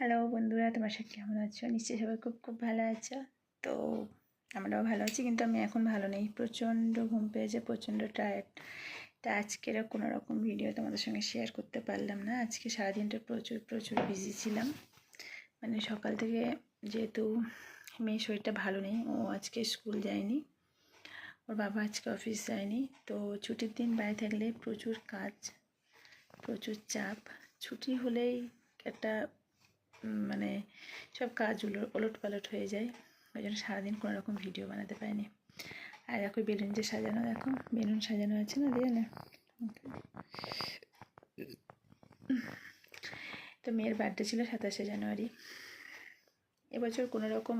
Hello বন্ধুরা, তোমার সাথে কেমন আছো? নিশ্চয়ই সবাই খুব খুব ভালো আছো। তো আমরাও ভালো আছি, কিন্তু আমি এখন ভালো নেই। প্রচণ্ড ঘুম পেয়েছে, প্রচণ্ড টায়ার্ড তা আজকের কোনো রকম ভিডিও তোমাদের সঙ্গে শেয়ার করতে পারলাম না। আজকে সারাদিনটা প্রচুর প্রচুর বিজি ছিলাম। মানে সকাল থেকে যেহেতু মেয়ের শরীরটা ভালো নেই, ও আজকে স্কুল যায়নি। ওর বাবা আজকে অফিস যায়নি। তো ছুটির দিন বাড়ি থাকলে প্রচুর কাজ, প্রচুর চাপ। ছুটি হলেই একটা মানে সব কাজ উলো ওলট পালট হয়ে যায়। ওই জন্য সারাদিন কোনো রকম ভিডিও বানাতে পারিনি। আর দেখো বেলুন যে সাজানো, দেখো বেলুন সাজানো আছে না দিয়ে না? তো মেয়ের বার্থডে ছিল সাতাশে জানুয়ারি। এবছর কোনো রকম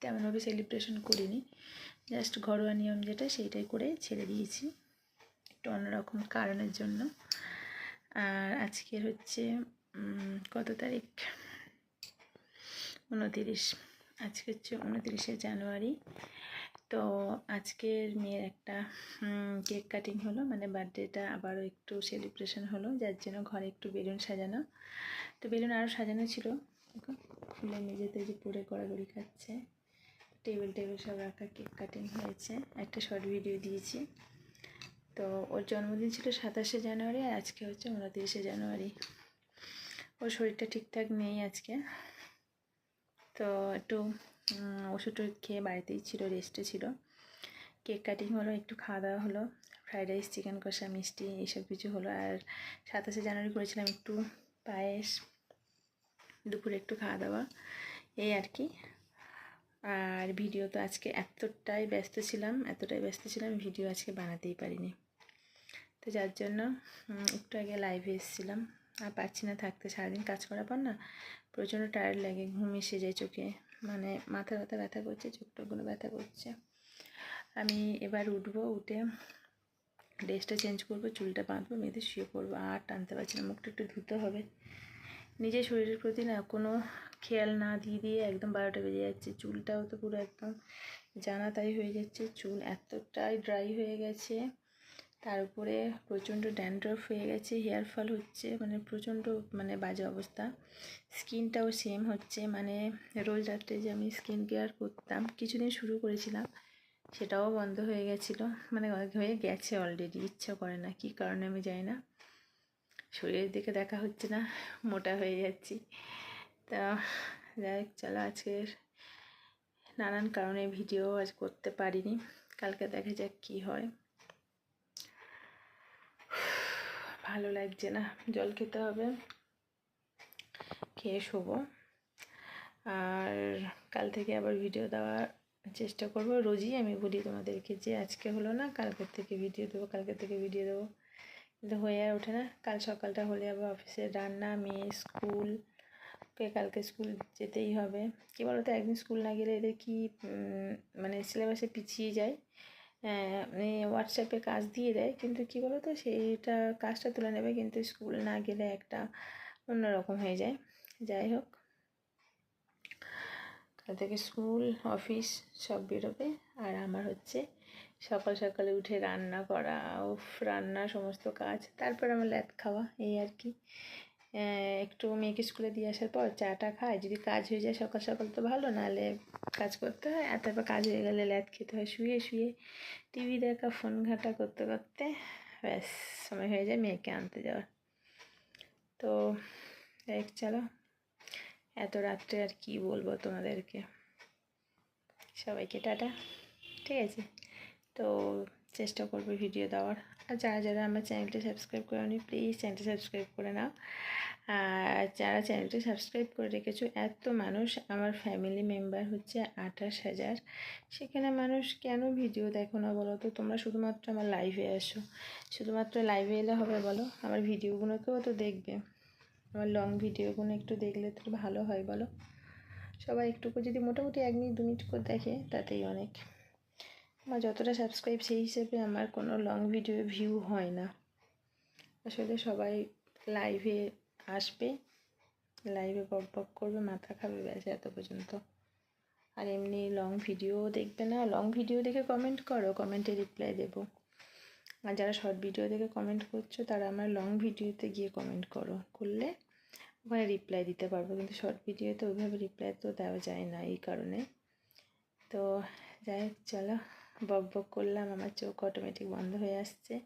তেমনভাবে সেলিব্রেশন করিনি। জাস্ট ঘরোয়া নিয়ম যেটা, সেইটাই করে ছেড়ে দিয়েছি। একটু অন্যরকম কারণের জন্য। আর আজকের হচ্ছে কত তারিখ? উনতিরিশ। আজকে হচ্ছে উনতিরিশে জানুয়ারি। তো আজকের মেয়ের একটা কেক কাটিং হলো মানে বার্থডেটা আবারও একটু সেলিব্রেশন হলো, যার জন্য ঘরে একটু বেলুন সাজানো। তো বেলুন আরও সাজানো ছিল। ফুলে নিজেতে যে পুরে গড়াগড়ি খাচ্ছে। টেবিল টেবিল সব রাখা কেক কাটিং হয়েছে। একটা শর্ট ভিডিও দিয়েছি। তো ওর জন্মদিন ছিল সাতাশে জানুয়ারি আর আজকে হচ্ছে উনতিরিশে জানুয়ারি। ওর শরীরটা ঠিকঠাক নেই আজকে। তো একটু ওষুধ খেয়ে বাড়িতেই ছিল রেস্টে ছিল। কেক কাটিং হলো, একটু খাওয়া দাওয়া হলো ফ্রাইড রাইস চিকেন কষা, মিষ্টি এইসব কিছু হলো। আর সাতাশে জানুয়ারি করেছিলাম একটু পায়েস, দুপুরে একটু খাওয়া দাওয়া, এই আর কি। আর ভিডিও তো আজকে এতটাই ব্যস্ত ছিলাম, এতটাই ব্যস্ত ছিলাম ভিডিও আজকে বানাতেই পারিনি। তো যার জন্য একটু আগে লাইভে এসেছিলাম। আর পারছি না থাকতে, সারাদিন কাজ করার পর না প্রচণ্ড টায়ার্ড লাগে, ঘুম এসে যায় চোখে মানে মাথা ব্যথা ব্যথা করছে, চোখ টোকগুলো ব্যথা করছে। আমি এবার উঠবো, উঠে ড্রেসটা চেঞ্জ করব, চুলটা বাঁধবো, মেয়েদের শুয়ে পড়ব, আর টানতে পারছি না, মুখটা একটু ধুতে হবে। নিজের শরীরের প্রতি না কোনো খেয়াল না দিয়ে দিয়ে একদম বারোটা বেজে যাচ্ছে, চুলটাও তো পুরো একদম জানা তাই হয়ে যাচ্ছে, চুল এতটাই ড্রাই হয়ে গেছে। তার উপরে প্রচণ্ড ড্যান্ড্রফ হয়ে গেছে, হেয়ার ফল হচ্ছে মানে প্রচণ্ড মানে বাজে অবস্থা। স্কিনটাও সেম হচ্ছে মানে রোজ রাত্রে যে আমি স্কিন কেয়ার করতাম, কিছুদিন শুরু করেছিলাম, সেটাও বন্ধ হয়ে গেছিল মানে হয়ে গেছে অলরেডি ইচ্ছা করে না, কী কারণে আমি জানি না। শরীরের দিকে দেখা হচ্ছে না, মোটা হয়ে যাচ্ছি। তা যাই চলো আজকের নানান কারণে ভিডিও আজ করতে পারিনি, কালকে দেখা যাক কী হয়। ভালো লাগছে না। জল খেতে হবে। খেয়ে শোবো। আর কাল থেকে আবার ভিডিও দেওয়ার চেষ্টা করব। রোজই আমি বলি তোমাদেরকে যে আজকে হলো না, কালকের থেকে ভিডিও দেবো, কালকের থেকে ভিডিও দেবো। কিন্তু হয়ে আর ওঠে না। কাল সকালটা হলে আবার অফিসে রান্না, মেয়ে স্কুল কালকে স্কুল যেতেই হবে। কী বলো তো একদিন স্কুল না গেলে এদের কি মানে সিলেবাসে পিছিয়ে যায়। হোয়াটসঅ্যাপে কাজ দিয়ে দেয়। কিন্তু কী বলো তো সেইটা কাজটা তুলে নেবে কিন্তু স্কুল না গেলে একটা অন্যরকম হয়ে যায়। যাই হোক। কাল থেকে স্কুল, অফিস সব বেরোবে। আর আমার হচ্ছে সকাল সকালে উঠে রান্না করা, উফ, রান্না সমস্ত কাজ। তারপর আমার ল্যাদ খাওয়া, এই আর কি। একটু মেয়েকে স্কুলে দিয়ে আসার পর চাটা খায় যদি কাজ হয়ে যায় সকাল সকাল তো ভালো নাহলে কাজ করতে হয়। আর তারপর কাজ হয়ে গেলে ল্যাদ খেতে হয় শুয়ে শুয়ে টিভি দেখা ফোন ঘাঁটা করতে করতে ব্যাস সময় হয়ে যায় মেয়েকে আনতে যাওয়ার। তো হোক, চলো এত রাত্রে আর কি বলব তোমাদেরকে। সবাইকে টাটা ঠিক আছে? তো চেষ্টা করব ভিডিও দেওয়ার। আর যারা যারা আমার চ্যানেলটি সাবস্ক্রাইব করেনি প্লিজ চ্যানেলটি সাবস্ক্রাইব করে নাও। আর যারা চ্যানেলটি সাবস্ক্রাইব করে রেখেছো, এত মানুষ, আমার ফ্যামিলি মেম্বার হচ্ছে আঠাশ হাজার। সেখানে মানুষ কেন ভিডিও দেখো না বলো তো? তোমরা শুধুমাত্র আমার লাইভে আসো শুধুমাত্র লাইভে এলে হবে বলো? আমার ভিডিওগুলোকেও তো দেখবে। আমার লং ভিডিওগুলো একটু দেখলে তো ভালো হয় বলো? সবাই একটু যদি মোটামুটি এক মিনিট, দু মিনিট করে দেখে, তাতেই অনেক। আমার যতটা সাবস্ক্রাইব সেই হিসেবে আমার কোনো লং ভিডিও ভিউ হয় না। আসলে সবাই লাইভে আসবে লাইভে বক বক করবে, মাথা খাবে, ব্যাস এত পর্যন্ত। আর এমনি লং ভিডিও দেখবে না লং ভিডিও দেখে কমেন্ট করো কমেন্টে রিপ্লাই দেবো। আর যারা শর্ট ভিডিও দেখে কমেন্ট করছ, তারা আমার লং ভিডিওতে গিয়ে কমেন্ট করো। করলে ওখানে রিপ্লাই দিতে পারব, কিন্তু শর্ট ভিডিওতে ওইভাবে রিপ্লাই তো দেওয়া যায় না এই কারণে। তো যাই হোক, চলো। বক বক করলাম, আমার চোখ অটোমেটিক বন্ধ হয়ে আসছে।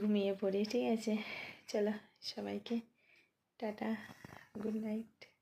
ঘুমিয়ে পড়ি, ঠিক আছে? চলো সবাইকে, টাটা গুড নাইট